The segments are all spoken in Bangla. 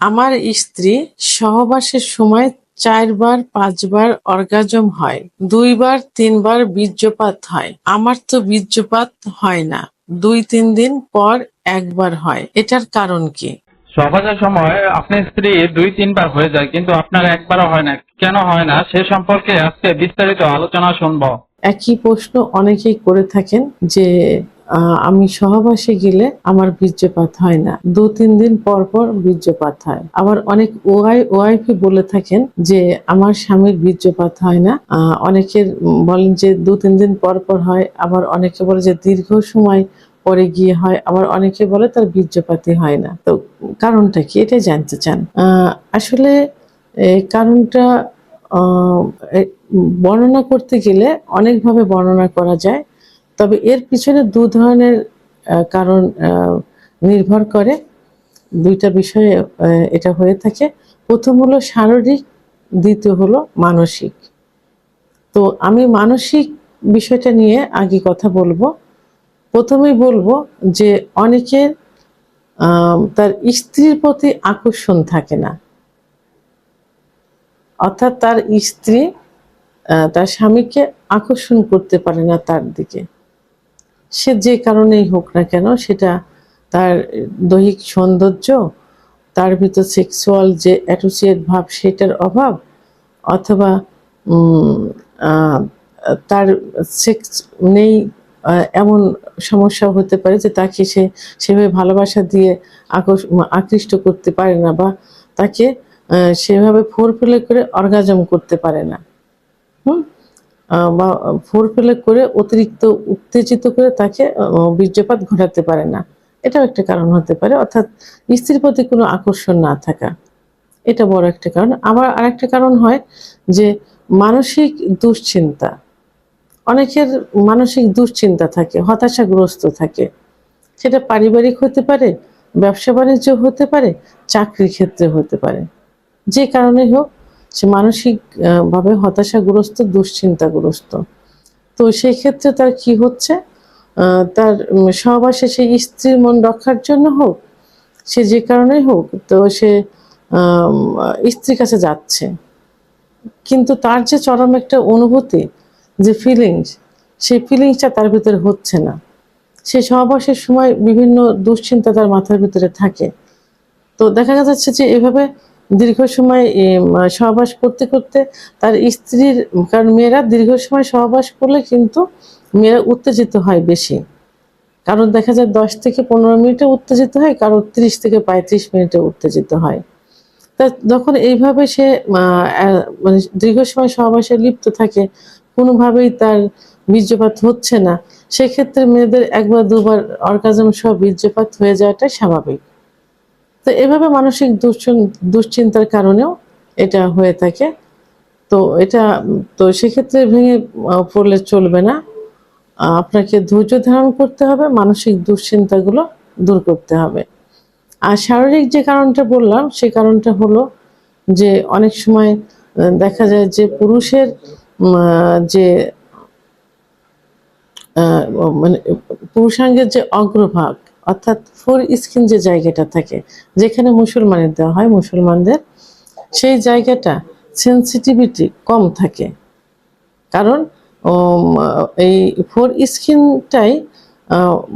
আমার স্ত্রী সহবাসের সময় চারবার পাঁচবার অর্গাজম হয় দুইবার তিনবার বীর্যপাত হয়। আমার তো বীর্যপাত হয় না। দুই তিন দিন পর একবার হয়। এটার কারণ কি? সহবাসের সময় আপনার স্ত্রী দুই তিনবার হয়ে যায় কিন্তু আপনার একবারও হয় না। কেন হয় না? সে সম্পর্কে আজকে বিস্তারিত আলোচনা শুনব। একই প্রশ্ন অনেকেই করে থাকেন যে আমি সহবাসে গেলে আমার বীর্যপাত হয় না। দু, তিন দিন পর পর বীর্যপাত হয়। আবার অনেক ওয়াই, ওয়াইফই বলে থাকেন যে, আমার স্বামীর বীর্যপাত হয় না। অনেকের বলেন যে, দু, তিন দিন পর পর হয়। আবার অনেকে বলে যে, দীর্ঘ সময় পরে গিয়ে হয়। আবার অনেকে বলে, তার বীর্যপাতই হয় না। তো কারণটা কি? এটা জানতে চান। আসলে কারণটা বর্ণনা করতে গেলে অনেকভাবে বর্ণনা করা যায়। তবে এর পিছনে দু ধরনের কারণ নির্ভর করে। দুইটা বিষয়ে এটা হয়ে থাকে। প্রথম হলো শারীরিক, দ্বিতীয় হলো মানসিক। তো আমি মানসিক বিষয়টা নিয়ে আগে কথা বলব। প্রথমেই বলব যে অনেকের তার স্ত্রীর প্রতি আকর্ষণ থাকে না। অর্থাৎ তার স্ত্রী তার স্বামীকে আকর্ষণ করতে পারে না তার দিকে। সে যে কারণেই হোক না কেন, সেটা তার দৈহিক সৌন্দর্য, তার ভিতর সেক্সুয়াল যে অ্যাসোসিয়েট ভাব, সেটার অভাব, অথবা তার সেক্স নেই এমন সমস্যা হতে পারে যে তাকে সে সেভাবে ভালোবাসা দিয়ে আকর্ষ- আকৃষ্ট করতে পারে না বা তাকে সেভাবে ফোর করে অর্গাজম করতে পারে না। হুম? বা ফোর প্লে করে অতিরিক্ত উত্তেজিত করে তাকে বীর্যপাত ঘটাতে পারে না। এটাও একটা কারণ হতে পারে। অর্থাৎ স্ত্রীর প্রতি কোনো আকর্ষণ না থাকা, এটা বড় একটা কারণ। আবার আরেকটা কারণ হয় যে মানসিক দুশ্চিন্তা, অনেকের মানসিক দুশ্চিন্তা থাকে, হতাশাগ্রস্ত থাকে। সেটা পারিবারিক হতে পারে ব্যবসা বাণিজ্য হতে পারে, চাকরির ক্ষেত্রে হতে পারে। যে কারণে হোক সে মানসিক আহ, ভাবে হতাশাগ্রস্ত দুশ্চিন্তাগ্রস্ত। তো সেই ক্ষেত্রে তার কি হচ্ছে? তার সহবাসে সেই স্ত্রীর মন রক্ষার জন্য হোক সে যে কারণেই হোক তো সে স্ত্রীর কাছে যাচ্ছে। কিন্তু তার যে চরম একটা অনুভূতি যে ফিলিংস সেই ফিলিংসটা তার ভিতরে হচ্ছে না। সে সহবাসের সময় বিভিন্ন দুশ্চিন্তা তার মাথার ভিতরে থাকে। তো দেখা যাচ্ছে যে এভাবে দীর্ঘ সময় সহবাস করতে করতে তার স্ত্রীর, কারণ মেয়েরা দীর্ঘ সময় সহবাস করলে কিন্তু মেয়েরা উত্তেজিত হয় বেশি। কারণ দেখা যায় দশ থেকে পনেরো মিনিটে উত্তেজিত হয় কারও ত্রিশ থেকে পঁয়ত্রিশ মিনিটে উত্তেজিত হয়। তা যখন এইভাবে সে মানে দীর্ঘ সময় সহবাসে লিপ্ত থাকে, কোনোভাবেই তার বীর্যপাত হচ্ছে না। সেক্ষেত্রে মেয়েদের একবার, দুবার অর্গাজম সহ বীর্যপাত হয়ে যাওয়াটাই স্বাভাবিক। তো এভাবে মানসিক দুশ্চিন- দুশ্চিন্তার কারণেও এটা হয়ে থাকে। তো এটা তো সেক্ষেত্রে ভেঙে পড়লে চলবে না। আপনাকে ধৈর্য ধারণ করতে হবে, মানসিক দুশ্চিন্তাগুলো দূর করতে হবে। আর শারীরিক যে কারণটা বললাম সেই কারণটা হলো যে অনেক সময় দেখা যায় যে পুরুষের যে মানে পুরুষাঙ্গের যে অগ্রভাগ অর্থাৎ ফোর স্কিন যে জায়গাটা থাকে, যেখানে মুসলমানের দেওয়া হয়, মুসলমানদের সেই জায়গাটা সেন্সিটিভিটি কম থাকে। কারণ এই ফোর স্কিনটাই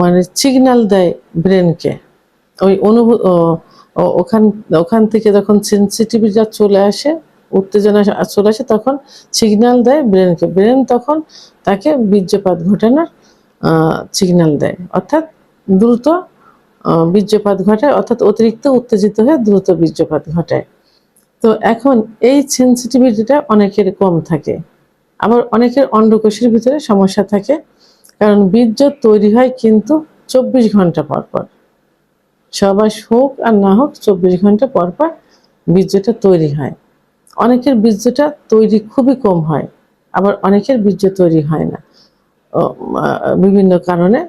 মানে সিগনাল দেয় ব্রেনকে ওই অনুভূ ওখান ওখান থেকে যখন সেন্সিটিভিটিটা চলে আসে, উত্তেজনা চলে আসে, তখন সিগনাল দেয় ব্রেনকে ব্রেন তখন তাকে বীর্যপাত ঘটানোর সিগনাল দেয়। অর্থাৎ দ্রুত বীর্যপাত ঘটায়, অর্থাৎ অতিরিক্ত উত্তেজিত হয়ে দ্রুত বীর্যপাত ঘটায়। তো এখন এই সেন্সিটিভিটিটা অনেকের কম থাকে। আবার অনেকের অন্ডকোষের ভিতরে সমস্যা থাকে, কারণ বীর্য তৈরি হয় কিন্তু চব্বিশ ঘণ্টা পর পর সবাস হোক আর না হোক, চব্বিশ ঘণ্টা পর পর বীর্যটা তৈরি হয়। অনেকের বীর্যটা তৈরি খুবই কম হয়, আবার অনেকের বীর্য তৈরি হয় না। বিভিন্ন কারণে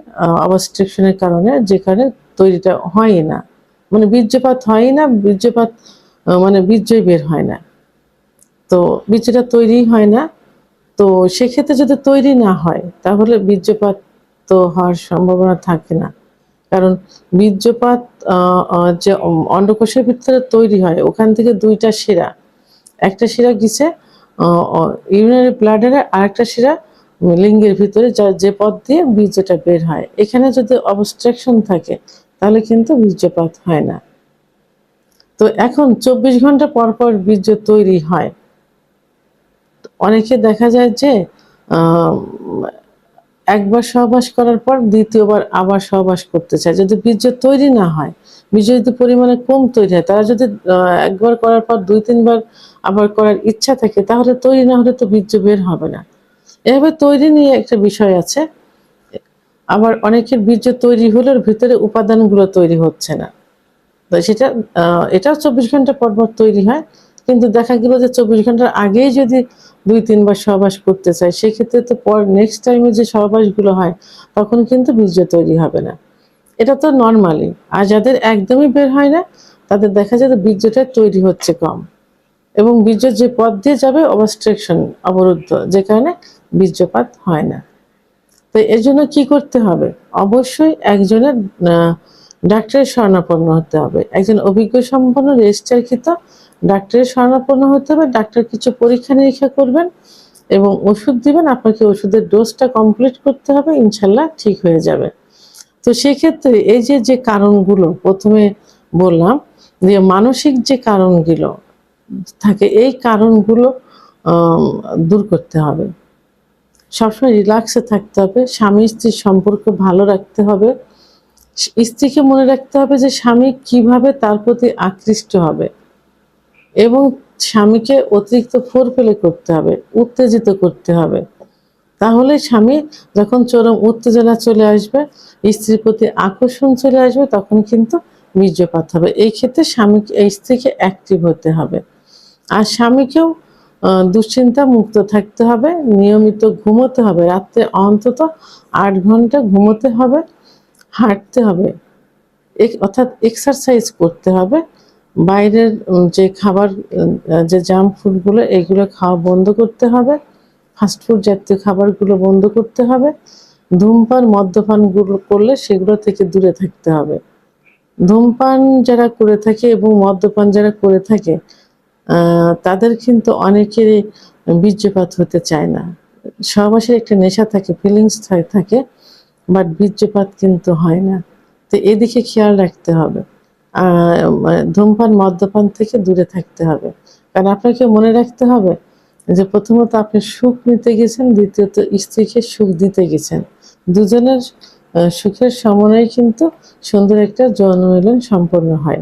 অবস্ট্রিকশনের কারণে যেখানে তৈরিটা হয় না। মানে বীর্যপাত হয় না, বীর্যপাত মানে বীর্যই বের হয় না। তো বীর্যটা তৈরি হয় না। তো সেক্ষেত্রে যদি তৈরি না হয়, তাহলে বীর্যপাত তো হওয়ার সম্ভাবনা থাকে না। কারণ বীর্যপাত যে অন্ডকোষের ভিতরে তৈরি হয়, ওখান থেকে দুইটা শিরা। একটা শিরা গেছে ইউরিনারি ব্লাডারে আরেকটা শিরা লিঙ্গের ভিতরে যা যে পথ দিয়ে বীর্যটা বের হয়। এখানে যদি অবস্ট্রাকশন থাকে, তাহলে কিন্তু বীর্যপাত হয় না। তো এখন চব্বিশ ঘণ্টা পর পর বীর্য তৈরি হয়। অনেকে দেখা যায় যে একবার সহবাস করার পর দ্বিতীয়বার আবার সহবাস করতে চায়। যদি বীর্য তৈরি না হয়, বীর্য যদি পরিমাণে কম তৈরি হয়, তারা যদি একবার করার পর দুই তিনবার আবার করার ইচ্ছা থাকে, তাহলে তৈরি না হলে তো বীর্য বের হবে না। এভাবে তৈরি নিয়ে একটা বিষয় আছে। আবার অনেকের বীর্য তৈরি হলে ভিতরে উপাদানগুলো তৈরি হচ্ছে না। সেটা এটাও চব্বিশ ঘণ্টা পর পর তৈরি হয়। কিন্তু দেখা গেল যে চব্বিশ ঘণ্টার আগেই যদি দুই, তিনবার সহবাস করতে চায়, সেক্ষেত্রে তো পর নেক্সট টাইমে যে সহবাসগুলো হয়, তখন কিন্তু বীর্য তৈরি হবে না। এটা তো নর্মালি আর যাদের একদমই বের হয় না, তাদের দেখা যায় যে বীর্যটা তৈরি হচ্ছে কম। এবং বীর্য যে পথ দিয়ে যাবে অবস্ট্রাকশন অবরুদ্ধ, যে কারণে বীর্যপাত হয় না। তো এর জন্য কি করতে হবে? অবশ্যই একজনের ডাক্তারের শরণাপন্ন হতে হবে। একজন অভিজ্ঞ সম্পন্ন রেজিস্টারকৃত ডাক্তারের শরণাপন্ন হতে হবে, ডাক্তার কিছু পরীক্ষা নিরীক্ষা করবেন এবং ওষুধ দিবেন, আপনাকে ওষুধের ডোজটা কমপ্লিট করতে হবে ইনশাল্লাহ ঠিক হয়ে যাবে। তো সেক্ষেত্রে এই যে যে কারণগুলো প্রথমে বললাম, যে মানসিক যে কারণগুলো থাকে। এই কারণগুলো দূর করতে হবে। সবসময় রিল্যাক্সে থাকতে হবে। স্বামী স্ত্রীর সম্পর্ক ভালো রাখতে হবে। স্ত্রীকে মনে রাখতে হবে যে স্বামী কীভাবে তার প্রতি আকৃষ্ট হবে এবং স্বামীকে অতিরিক্ত ফোর পেলে করতে হবে, উত্তেজিত করতে হবে। তাহলে স্বামী যখন চরম উত্তেজনা চলে আসবে, স্ত্রীর প্রতি আকর্ষণ চলে আসবে, তখন কিন্তু বীর্যপাত হবে। এই ক্ষেত্রে স্বামীকে স্ত্রীকে অ্যাক্টিভ হতে হবে। আর স্বামীকেও দুশ্চিন্তা মুক্ত থাকতে হবে, নিয়মিত ঘুমোতে হবে। রাত্রে অন্তত আট ঘণ্টা ঘুমোতে হবে, হাঁটতে হবে। অর্থাৎ এক্সারসাইজ করতে হবে। বাইরের যে খাবার যে জাঙ্ক ফুডগুলো এগুলো খাওয়া বন্ধ করতে হবে। ফাস্টফুড জাতীয় খাবারগুলো বন্ধ করতে হবে। ধূমপান, মদ্যপানগুলো করলে সেগুলো থেকে দূরে থাকতে হবে। ধূমপান যারা করে থাকে এবং মদ্যপান যারা করে থাকে তাদের কিন্তু অনেকেরই বীর্যপাত হতে চায় না। সহবাসের একটা নেশা থাকে ফিলিংস থাকে বাট বীর্যপাত কিন্তু হয় না। তো এদিকে খেয়াল রাখতে হবে। ধূমপান মদ্যপান থেকে দূরে থাকতে হবে। কারণ আপনাকে মনে রাখতে হবে যে প্রথমত আপনি সুখ নিতে গেছেন, দ্বিতীয়ত স্ত্রীকে সুখ দিতে গেছেন। দুজনের সুখের সমন্বয়ে কিন্তু সুন্দর একটা যৌন সম্পন্ন হয়।